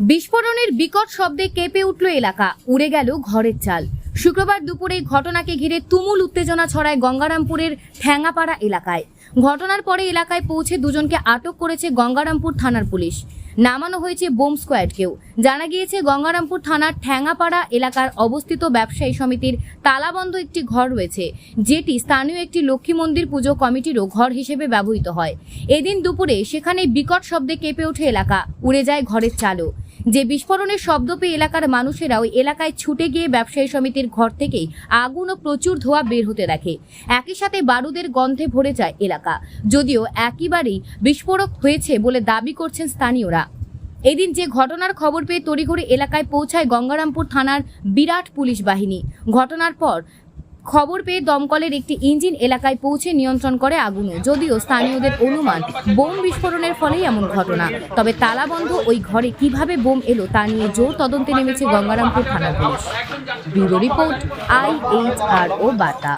বিস্ফোরণের বিকট শব্দে কেঁপে উঠল এলাকা। উড়ে গেল ঘরের চাল। শুক্রবার দুপুরে ঘটনাকে ঘিরে তুমুল উত্তেজনা ছড়ায় গঙ্গারামপুরের ঠ্যাঙ্গাপাড়া এলাকায়। ঘটনার পরে এলাকায় পৌঁছে দুজনকে আটক করেছে গঙ্গারামপুর থানার পুলিশ। নামানো হয়েছে বোম স্কোয়াডকেও। জানা গিয়েছে, গঙ্গারামপুর থানার ঠ্যাঙ্গাপাড়া এলাকার অবস্থিত ব্যবসায়ী সমিতির তালাবন্ধ একটি ঘর রয়েছে, যেটি স্থানীয় একটি লক্ষ্মী মন্দির পুজো কমিটিরও ঘর হিসেবে ব্যবহৃত হয়। এদিন দুপুরে সেখানে বিকট শব্দে কেঁপে ওঠে এলাকা। উড়ে যায় ঘরের চালও। যে বিস্ফোরণের শব্দ পেয়ে এলাকার মানুষেরা ওই এলাকায় ছুটে গিয়ে ব্যবসায়ী সমিতির ঘর থেকেই আগুন ও প্রচুর ধোঁয়া বের হতে দেখে। একই সাথে বারুদের গন্ধে ভরে যায় এলাকা। যদিও একইবারেই বিস্ফোরক হয়েছে বলে দাবি করছেন স্থানীয়রা। এদিন যে ঘটনার খবর পেয়ে তড়িঘড়ি এলাকায় পৌঁছায় গঙ্গারামপুর থানার বিরাট পুলিশ বাহিনী। ঘটনার পর খবর পেয়ে দমকলের একটি ইঞ্জিন এলাকায় পৌঁছে নিয়ন্ত্রণ করে আগুনও যদিও স্থানীয়দের অনুমান বোম বিস্ফোরণের ফলেই এমন ঘটনা। তবে তালাবন্ধ ওই ঘরে কীভাবে বোম এলো তা নিয়ে জোর তদন্তে নেমেছে গঙ্গারামপুর থানার police. Bureau report I H R ও বার্তা।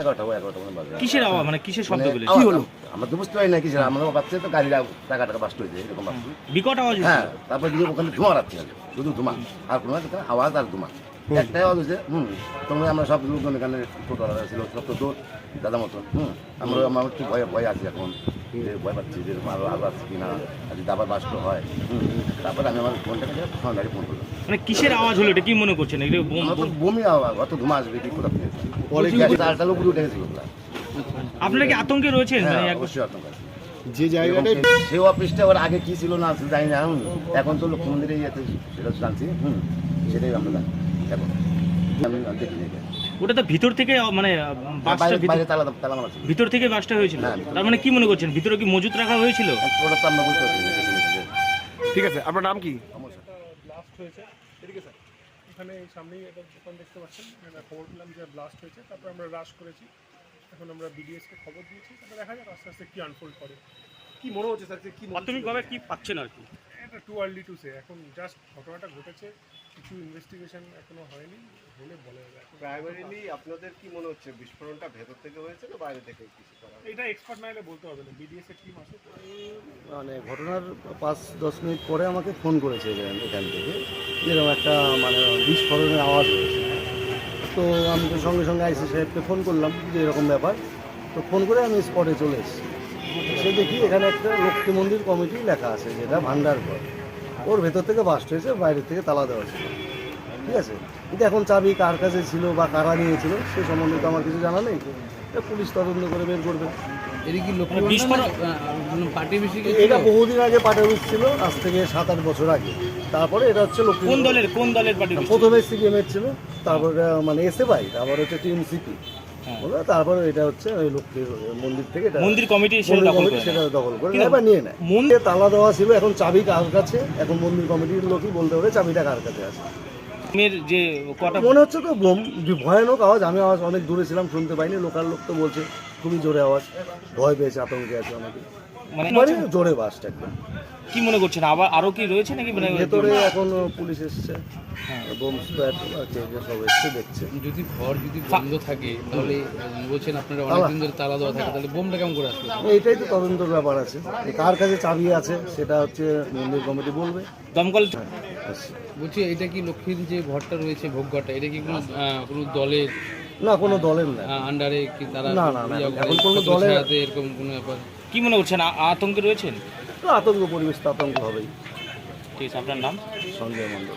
এগারোটা এগারোটা বাজে কিসের আওয়াজ? মানে কিসের শব্দ কি হলো? আমরা তো বুঝতে পারি না কিছু আমাদের বাচ্চা তো গাড়িটা টাকা টাকা বাস্ট হয়েছে এরকম বিকট আওয়াজ হ্যাঁ তারপর ওখানে ধোঁয়া রাখছে শুধু ধোঁয়া আর কোনো আওয়াজ আর ধোঁয়া। একটাই আওয়াজ হয়েছে হুম তোমরা আমরা সব লোকজন এখানে ছিল সব তো দৌড় দাদা মতন হুম আমরা আমার একটু ভয় ভয় আছি এখন যে ভয় পাচ্ছি যে আরও আরও আছে কিনা আবার বাস্ট হয় হুম তারপরে আমি আমার ফোনটাকে ফোন গাড়ি ফোন করলাম। মানে কিসের আওয়াজ হলো এটা? কি মনে করছেন? এটা বোম আওয়াজ অত ধোঁয়া আসবে কি কোথা থেকে? পরে চারটা লোক উঠে গেছিল আপনারা কি আতঙ্কে রয়েছেন? হ্যাঁ মানে অবশ্যই আতঙ্ক আছে। যে জায়গাটায় সে অফিসটা ওর আগে কি ছিল না জানি না। এখন তো লক্ষ্মী মন্দিরে ইয়েতে সেটা জানছি হুম সেটাই আমরা জানি। এখন। আমি দেখিনি এটা। ওটা তো ভিতর থেকে মানে বাসটা বাইরে ভিতর- তালা তালা মারা। ছিল ভিতর থেকে বাসটা হয়েছিল? হ্যাঁ। তার মানে কি মনে করছেন? ভিতরে কি মজুত রাখা হয়েছিল? ওটা তো আমরা বুঝতে পারছি না, দেখিনি যে- ঠিক আছে আপনার নাম কি? ব্লাস্ট হয়েছে। এদিকে স্যার এখানে সামনেই একটা দোকান দেখতে পাচ্ছেন। এখানে খবর পেলাম যে ব্লাস্ট হয়েছে। তারপর আমরা রাশ করেছি। এখন আমরা বিডিএসকে খবর দিয়েছি। তারপর দেখা যাক আস্তে আস্তে কী আনফোল্ড করে। কি মনে হচ্ছে স্যার যে কি মনে প্রাথমিকভাবে কি পাচ্ছেন আর কি? এটা টু আর্লি টু সে এখন জাস্ট ঘটনাটা ঘটেছে কিছু ইনভেস্টিগেশন এখনও হয়নি হলে বলা যাবে। প্রাইমারিলি আপনাদের কি মনে হচ্ছে বিস্ফোরণটা ভেতর থেকে হয়েছে না বাইরে থেকে কিছু করা এটা এক্সপার্ট না এলে বলতে হবে না বিডিএস এর টিম আছে। মানে ঘটনার পাঁচ দশ মিনিট পরে আমাকে ফোন করেছে এখান এখান থেকে যেরকম একটা মানে বিস্ফোরণের আওয়াজ হয়েছে। তো আমি তো সঙ্গে সঙ্গে আইসি সাহেবকে ফোন করলাম যে এরকম ব্যাপার। তো ফোন করে আমি স্পটে চলে এসেছি। সে দেখি এখানে একটা লক্ষ্মী মন্দির কমিটি লেখা আছে যেটা ভান্ডার ঘর। ওর ভেতর থেকে বাস্ট হয়েছে বাইরের থেকে তালা দেওয়া ছিল। ঠিক আছে? কিন্তু এখন চাবি কার কাছে ছিল বা কারা নিয়েছিল সে সম্বন্ধে তো আমার কিছু জানা নেই। পুলিশ তদন্ত করে বের করবে। এটা মানে পার্টি বেশি বহুদিন আগে পাটে ছিল আজ থেকে সাত আট বছর আগে। তারপরে এটা হচ্ছে লক্ষ্মী কোন দলের কোন দলের প্রথমে সিপিএম এর ছিল? তারপরে মানে এসে পাই তারপর হচ্ছে টিএমসিপি। হ্যাঁ। তারপরে এটা হচ্ছে ওই লক্ষ্মীর মন্দির থেকে মন্দির কমিটি সেটা দখল করে সেটা নেয়। দখল করে কিন্তু এবার নিয়ে নেয়। মন্দিরে তালা দেওয়া ছিল এখন চাবি কার কাছে? এখন মন্দির কমিটির লোকই বলতে হবে চাবিটা কার কাছে আছে। যে কটা মনে হচ্ছে তো ভয়ানক আওয়াজ আমি আওয়াজ অনেক দূরে ছিলাম শুনতে পাইনি লোকাল লোক তো বলছে খুবই জোরে আওয়াজ ভয় পেয়েছে আতঙ্কে আছে অনেকে। মানে মানে জোরে বাসটা একদম। কি মনে করছেন? আবার আরও কি রয়েছে নাকি? মানে ভেতরে এখন পুলিশ এসছে। দেখছে। যদি ঘর যদি বন্ধ থাকে তাহলে বলছেন আপনারা অনেকদিন ধরে তালা দেওয়া থাকে তাহলে বোমটা কেমন করে আসবে? এইটাই তো তদন্তর ব্যাপার আছে। কার কাছে চাবি আছে সেটা হচ্ছে মন্দির কমিটি বলবে। দমকল আচ্ছা। বলছি এটা কি লক্ষ্মীর যে ঘরটা রয়েছে ভোগ ঘরটা এটা কি কোনো কোনো দলের? না কোনো দলের না। আন্ডারে কি তারা না, না, না, করে, এখন কোনো দলের- এরকম কোনো ব্যাপার কি মনে করছেন আতঙ্কে রয়েছেন? আতঙ্ক পরিবেশ তো আতঙ্ক হবেই। ঠিক আছে আপনার নাম? সঞ্জয় মণ্ডল।